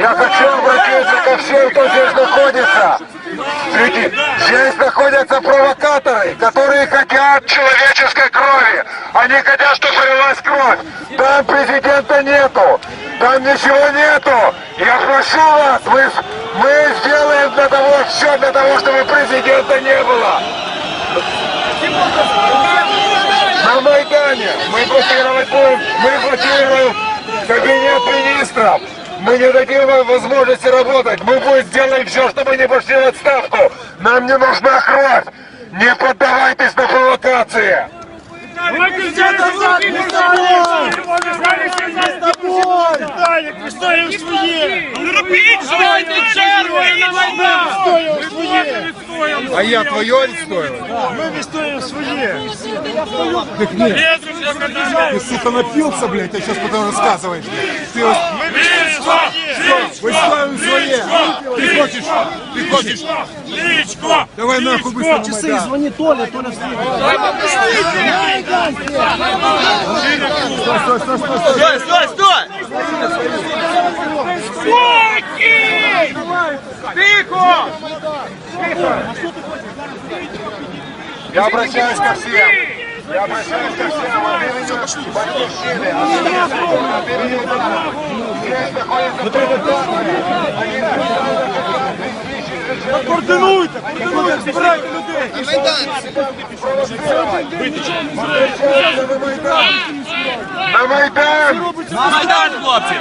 Я хочу обратиться ко всем, кто здесь находится. Смотрите, здесь находятся провокаторы, которые хотят человеческой крови. Они хотят, чтобы пролилась кровь. Там президента нету. Там ничего нету. Я прошу вас, мы, мы сделаем для того, все для того, чтобы президента не было. На Майдане мы блокировать будем, мы блокируем кабинет министров. Мы не дадим вам возможности работать. Мы будем сделаем все, чтобы не пошли в отставку. Нам не нужна кровь. Не поддавайтесь на провокации. Віталік, відстоюємо своє! Робіть своє! черги на Майдан! Відстоюємо своє! А я твое відстояв? Ми відстоюємо своє! Так нет. Ты, сука, напился, блядь, а сейчас потом рассказываешь. Ты вот вы ставим свои. Ты хочешь, ты хочешь. Лічко! Давай нахуй быстро на Часы, Майдан. звони Толя, Толя стоит. Стой, стой, стой! Спокій! Тихо! Я обращаюсь ко всем. Я обращаюсь ко всем от имени Батьківщини, от имени Свободы, от имени Майдана. Координуйте! Координуйте! Збирайте людей! На Майдан! На Майдан, хлопці!